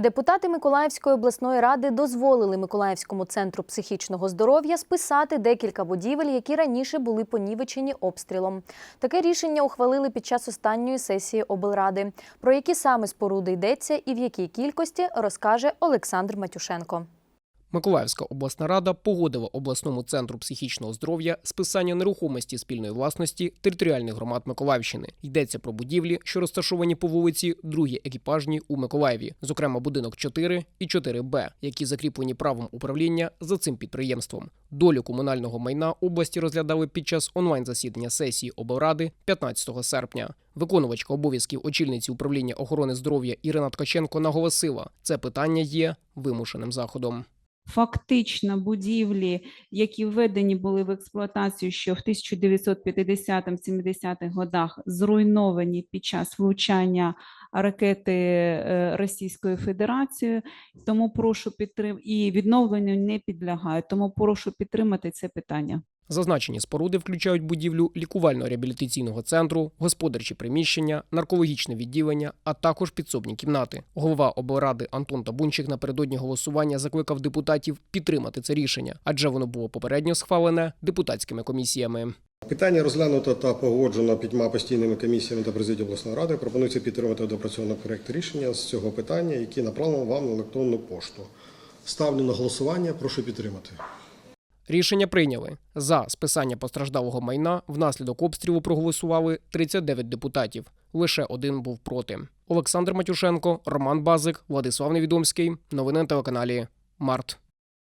Депутати Миколаївської обласної ради дозволили Миколаївському центру психічного здоров'я списати декілька будівель, які раніше були понівечені обстрілом. Таке рішення ухвалили під час останньої сесії облради. Про які саме споруди йдеться і в якій кількості розкаже Олександр Матюшенко. Миколаївська обласна рада погодила обласному центру психічного здоров'я списання нерухомості спільної власності територіальних громад Миколаївщини. Йдеться про будівлі, що розташовані по вулиці Другій екіпажній у Миколаєві, зокрема будинок 4 і 4Б, які закріплені правом управління за цим підприємством. Долю комунального майна області розглядали під час онлайн-засідання сесії облради 15 серпня. Виконувачка обов'язків очільниці управління охорони здоров'я Ірина Ткаченко наголосила, це питання є вимушеним заходом. Фактично будівлі, які введені були в експлуатацію ще в 1950-70-х годах, зруйновані під час влучання ракети е, Російської Федерації. Тому прошу підтримати і відновленню не підлягають. Тому прошу підтримати це питання. Зазначені споруди включають будівлю лікувально-реабілітаційного центру, господарчі приміщення, наркологічне відділення, а також підсобні кімнати. Голова облради Антон Табунчик напередодні голосування закликав депутатів підтримати це рішення, адже воно було попередньо схвалене депутатськими комісіями. Питання розглянуто та погоджено п'ятьма постійними комісіями та президією обласної ради. Пропонується підтримати допрацьований проект рішення з цього питання, які направлено вам на електронну пошту. Ставлю на голосування. Прошу підтримати. Рішення прийняли за списання постраждалого майна. Внаслідок обстрілу проголосували 39 депутатів. Лише один був проти. Олександр Матюшенко, Роман Базик, Владислав Невідомський. Новини на телеканалі Март.